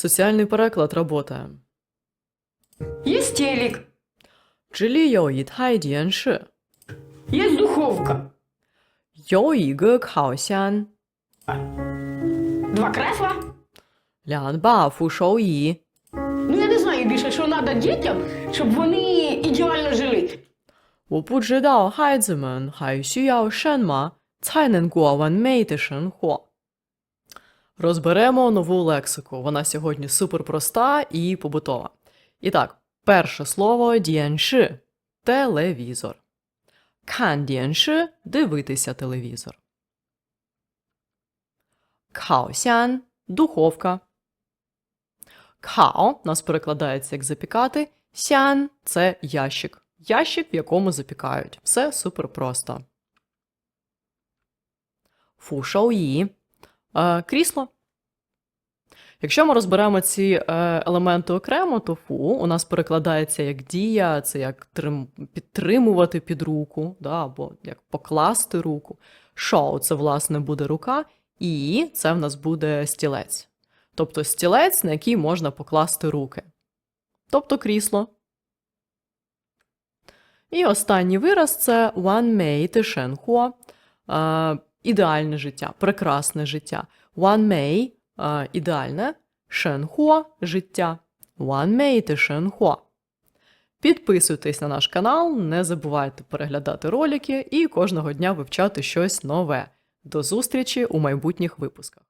Соціальний переклад работає. Есть телек, 这里有一台电视， есть духовка, 有一个烤箱， два кресла. 两把扶手椅。 Ну я не знаю більше, що треба дітям, щоб вони ідеально жили. 我不知道孩子们还需要什么才能过完美的生活。 Розберемо нову лексику. Вона сьогодні суперпроста і побутова. І так, перше слово дієнши – телевізор. Кан дієнши – дивитися телевізор. Каосян – духовка. Као нас перекладається як запікати. Сян це ящик. Ящик, в якому запікають. Все супер просто. Фушоуї крісло. Якщо ми розберемо ці е, елементи окремо, то фу у нас перекладається як дія, це як трим, підтримувати під руку, да, або як покласти руку. Шоу це, власне, буде рука, і це в нас буде стілець. Тобто стілець, на який можна покласти руки. Тобто крісло. І останній вираз це one made shenhuo. Ідеальне життя, прекрасне життя. One may е, ідеальне, Шенхуа – життя. One made Шенхуа. Підписуйтесь на наш канал, не забувайте переглядати ролики і кожного дня вивчати щось нове. До зустрічі у майбутніх випусках.